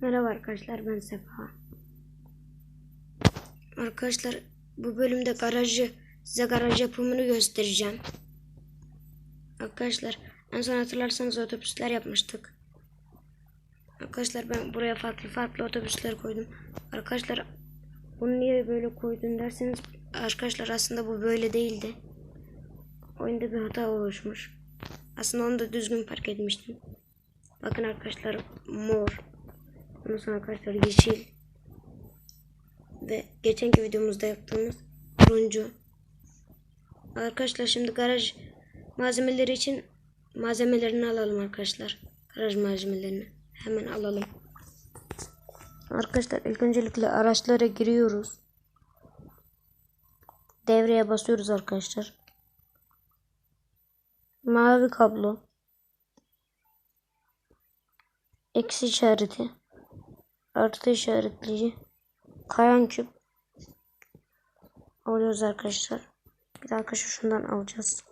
Merhaba arkadaşlar ben Sefa. Arkadaşlar bu bölümde garajı size garaj yapımını göstereceğim. Arkadaşlar en son hatırlarsanız otobüsler yapmıştık. Arkadaşlar ben buraya farklı farklı otobüsler koydum. Arkadaşlar bunu niye böyle koydun derseniz arkadaşlar aslında bu böyle değildi. Oyunda bir hata oluşmuş. Aslında onu da düzgün park etmiştim. Bakın arkadaşlar mor. Ondan arkadaşlar yeşil. Ve geçenki videomuzda yaptığımız turuncu. Arkadaşlar şimdi garaj malzemeleri için malzemelerini alalım arkadaşlar. Garaj malzemelerini. Hemen alalım. Arkadaşlar ilk öncelikle araçlara giriyoruz. Devreye basıyoruz arkadaşlar. Mavi kablo. Eksi işareti. Artı işaretleyici. Kayan küp. Alıyoruz arkadaşlar. Bir de arkadaşlar şundan alacağız.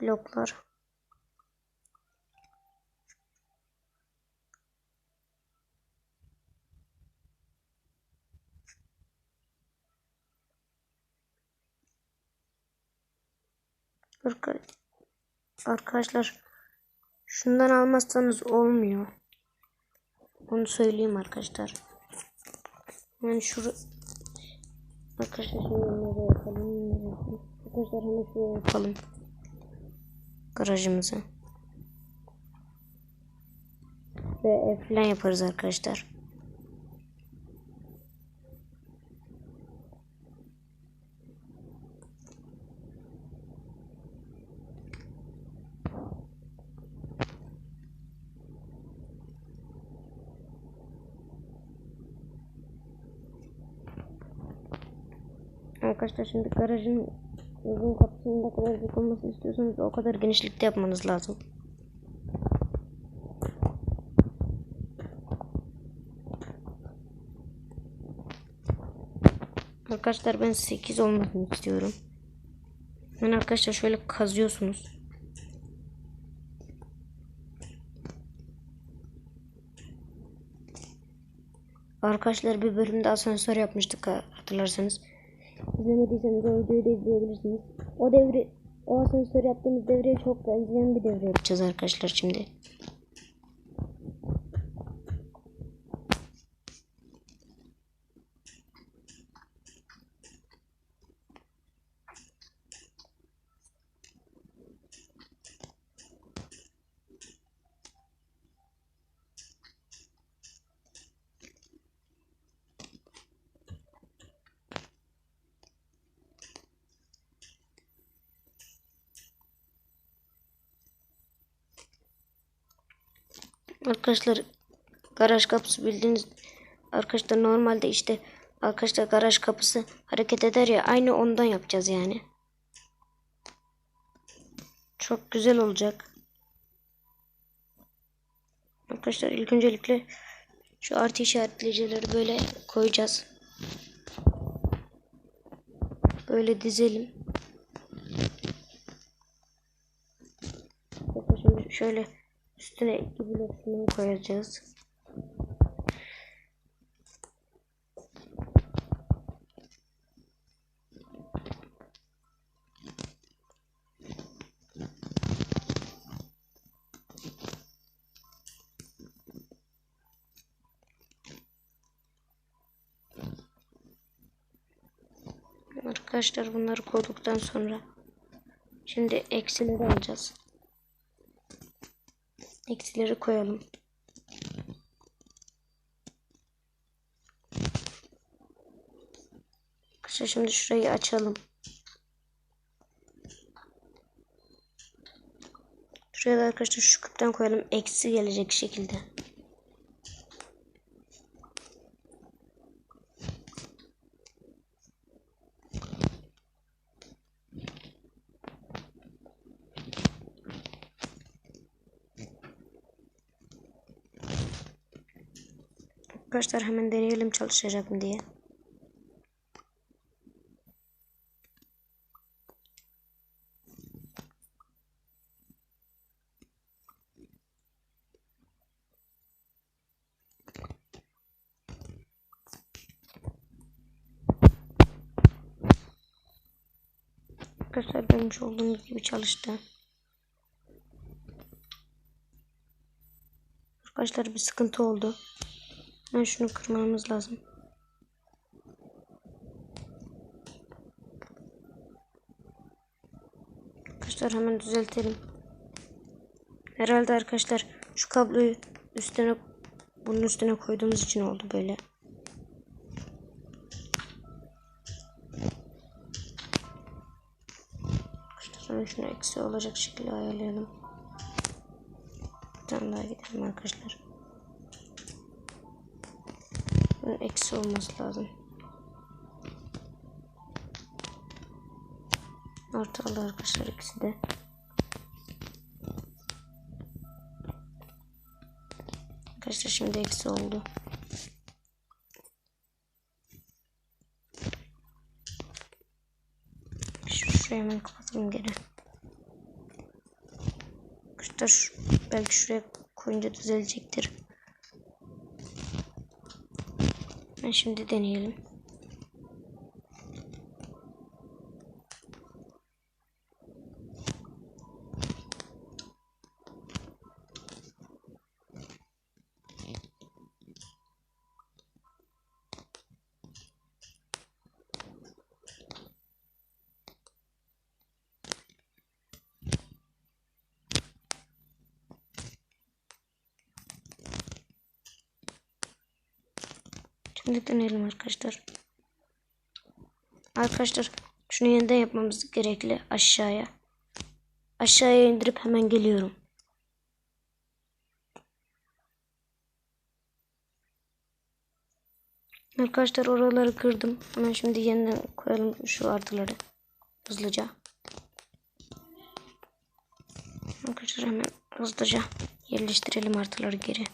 Bloklar. Arka- Arkadaşlar şundan almazsanız olmuyor. Onu söyleyeyim arkadaşlar. Yani şuru Arkadaşlar şimdi nereye yapalım? Arkadaşlar hemen şuraya yapalım. Garajımızı. Ve ev falan yaparız arkadaşlar. Arkadaşlar şimdi garajın uzun kapısının ne kadar büyük olmasını istiyorsanız o kadar genişlikte yapmanız lazım. Arkadaşlar ben 8 olmasını istiyorum. Yani arkadaşlar şöyle kazıyorsunuz. Arkadaşlar bir bölümde asansör yapmıştık ha- hatırlarsanız. İzlemediyseniz o videoyu da izleyebilirsiniz. O devri, o asansör yaptığımız devreye çok benzeyen bir devre yapacağız arkadaşlar şimdi. Arkadaşlar garaj kapısı bildiğiniz arkadaşlar normalde işte arkadaşlar garaj kapısı hareket eder ya aynı ondan yapacağız yani. Çok güzel olacak. Arkadaşlar ilk öncelikle şu artı işaretleyicileri böyle koyacağız. Böyle dizelim. Şöyle üstüne şunu koyacağız. Arkadaşlar bunları koyduktan sonra şimdi eksileri alacağız. Eksileri koyalım. Arkadaşlar şimdi şurayı açalım. Şuraya da arkadaşlar şu küpten koyalım. Eksi gelecek şekilde. Arkadaşlar hemen deneyelim çalışacak mı diye. Arkadaşlar görmüş olduğunuz gibi çalıştı. Arkadaşlar bir sıkıntı oldu. Ben şunu kırmamız lazım. Arkadaşlar hemen düzeltelim. Herhalde arkadaşlar şu kabloyu üstüne bunun üstüne koyduğumuz için oldu böyle. Hemen şunu eksi olacak şekilde ayarlayalım. Bir tane daha gidelim arkadaşlar. Bunun eksi olması lazım. Artı arkadaşlar ikisi de. Arkadaşlar şimdi eksi oldu. Şu- Şurayı hemen kapatalım gene. Arkadaşlar belki şuraya koyunca düzelecektir. Ben şimdi deneyelim. Şimdi deneyelim arkadaşlar. Arkadaşlar şunu yeniden yapmamız gerekli aşağıya. Aşağıya indirip hemen geliyorum. Arkadaşlar oraları kırdım. Hemen şimdi yeniden koyalım şu artıları. Hızlıca. Arkadaşlar hemen hızlıca yerleştirelim artıları geri.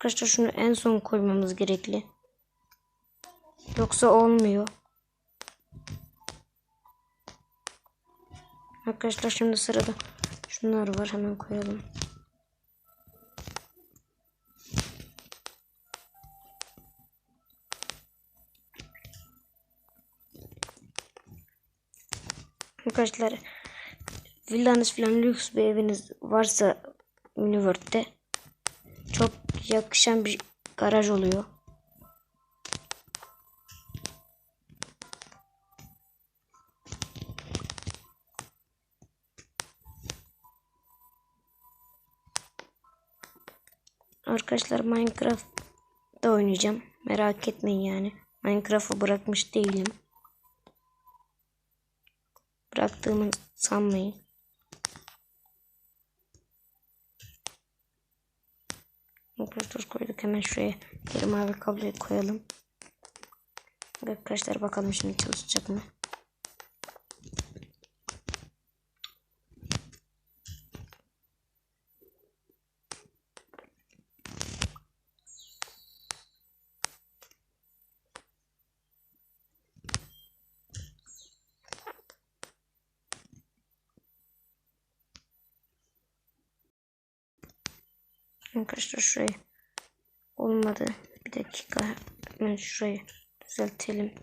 Arkadaşlar şunu en son koymamız gerekli. Yoksa olmuyor. Arkadaşlar şimdi sırada şunlar var hemen koyalım. Arkadaşlar villanız falan lüks bir eviniz varsa Uniworld'de çok yakışan bir garaj oluyor. Arkadaşlar Minecraft'da oynayacağım. Merak etmeyin yani. Minecraft'ı bırakmış değilim. Bıraktığımı sanmayın. Arkadaşlar koyduk hemen şuraya geri mavi kabloyu koyalım. Arkadaşlar bakalım şimdi çalışacak mı? Arkadaşlar şurayı olmadı. Bir dakika. Hemen şurayı düzeltelim.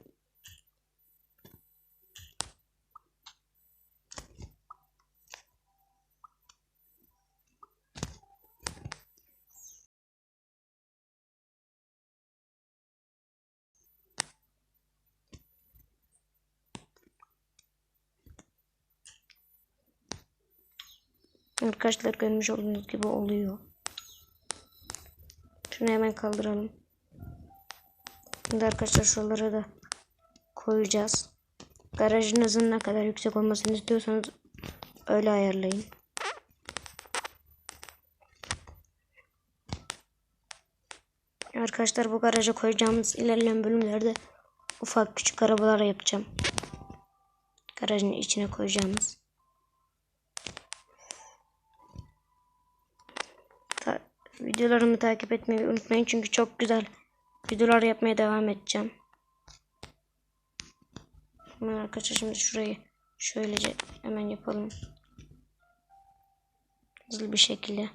Arkadaşlar görmüş olduğunuz gibi oluyor. Şunu hemen kaldıralım. Şimdi arkadaşlar şuralara da koyacağız. Garajınızın ne kadar yüksek olmasını istiyorsanız öyle ayarlayın. Arkadaşlar bu garaja koyacağımız ilerleyen bölümlerde ufak küçük arabalar yapacağım. Garajın içine koyacağımız. Videolarımı takip etmeyi unutmayın çünkü çok güzel videolar yapmaya devam edeceğim. Hemen arkadaşlar şimdi şurayı şöylece hemen yapalım. Hızlı bir şekilde.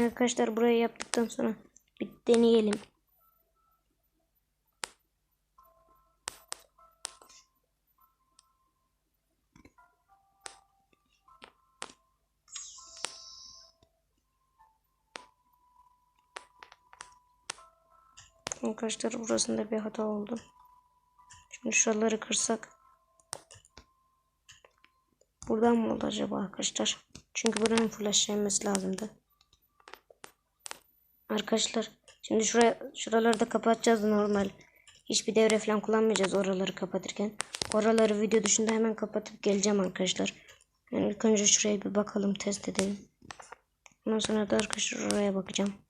Arkadaşlar burayı yaptıktan sonra bir deneyelim. Arkadaşlar burasında bir hata oldu. Şimdi şuraları kırsak. Buradan mı oldu acaba arkadaşlar? Çünkü buranın inmesi lazımdı. Arkadaşlar şimdi şuraya şuraları da kapatacağız normal. Hiçbir devre falan kullanmayacağız oraları kapatırken. Oraları video dışında hemen kapatıp geleceğim arkadaşlar. Yani ilk önce şuraya bir bakalım test edelim. Ondan sonra da arkadaşlar oraya bakacağım.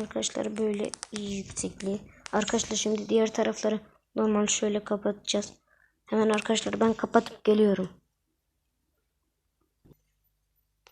Arkadaşlar böyle iyi yüksekliği. Arkadaşlar şimdi diğer tarafları normal şöyle kapatacağız. Hemen arkadaşlar ben kapatıp geliyorum.